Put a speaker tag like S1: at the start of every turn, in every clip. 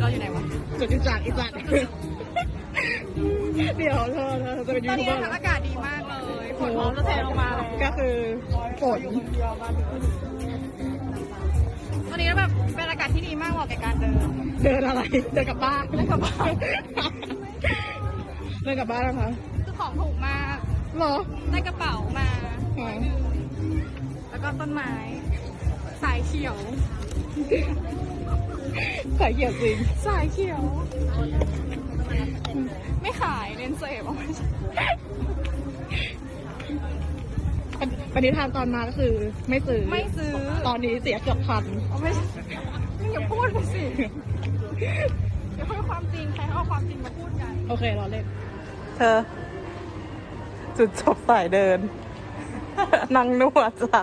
S1: เราอยู่ไหนวะ
S2: จตุจักรอีจักรเดี๋ยวเธอเธอจะเป็น
S1: ต
S2: ยู
S1: อน
S2: ทูบ
S1: นี้
S2: เบอร์
S1: นะคะอากาศดีมากเลยฝนพร้อมจะเทลงมาแล้ว
S2: ก็คือฝน
S1: วันนี้แบบเป็นอากาศที่ดีมากเหมาะแก่การเดิน
S2: เดินอะไรเดินกลับบ้าน
S1: เดินกลับบ้าน
S2: เดินกลับบ้านนะคะ
S1: คือของถูกมาก
S2: เหรอ
S1: ได้กระเป๋ามา
S2: อ๋อ
S1: แล้วก็ต้นไม้ สายเขียว
S2: ใส่เกียร์จริง
S1: สายเขียว ไม่ขายเลนเซฟเอาไว้
S2: ปณิธานตอนมาก็คือ ไม่ซื้อ
S1: ไม่ซื้อ
S2: ตอนนี้เสียเกือบพัน
S1: เอาไม่มึงอย่าพูดไปสิอย่าพูดความจริง ใครเขาเอาความจริงมาพูดกัน
S2: โอเครอเล่นเธอ จุดจบสายเดิน นั่งนวดจ้ะ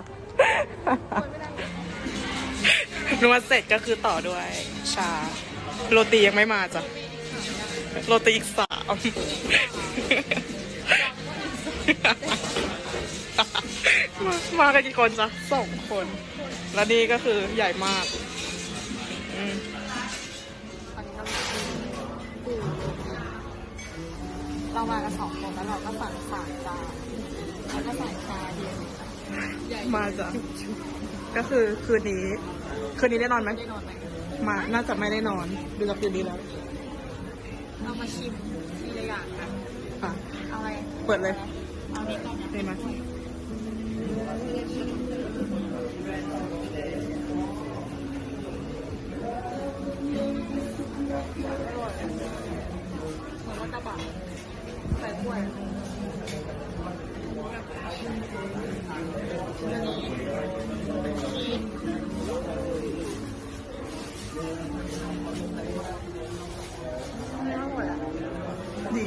S2: นวดเสร็จก็คือต่อด้วยชา โรตียังไม่มาจ้ะ โรตีอีกสาม มามากันกี่คนจ๊ะสองคน แล้วนี่ก็คือใหญ่มากอืม
S1: เรามากันสองคนแล้วเราก็สั่งสามจานแล้วก็สั่งชาเย็นใหญ่
S2: มาจ้ะก็คือคืนนี้ คืนนี้ได้นอนไหม
S1: ได้นอนไหม
S2: มา น่าจะไม่ได้นอน ดูจากคืนนี้แล้ว
S1: เรามาชิมทีละอย่างกัน
S2: ค่ะ
S1: เอาอะไร
S2: เปิดเลย
S1: เอานี้ก่อนนะ
S2: ได้ไหม
S1: เหมือนว่ากระบะใส่ถ้วยไม่อร่อยอะ
S2: ดี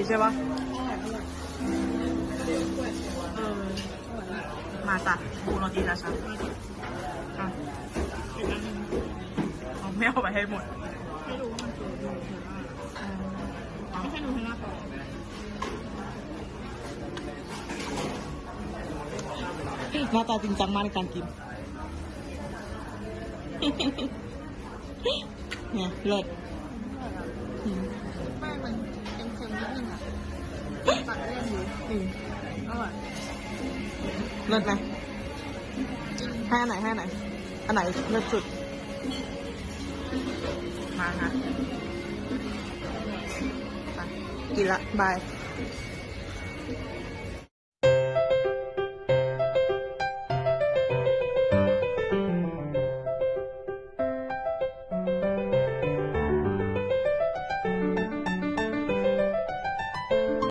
S2: ใช่ปะมาจ้ะกูโรอดีแล้วจ้ะอะเอาไม่เอาไปให้หมด
S1: ไม่รู้มันคือดูเธอว่าไม่ใช่ดูเธอหน้าปอ
S2: หน้าตาจริงจังมากในการกินเนี่ยเลิศอืม
S1: แป้งมันเค็มๆนิดนึงอะตัดเลี่ยนดี
S2: อืม
S1: อร่อย
S2: เลิศไหมให้อันไหนให้อันไหนอันไหนเลิศสุด มาฮะไปกินละบาย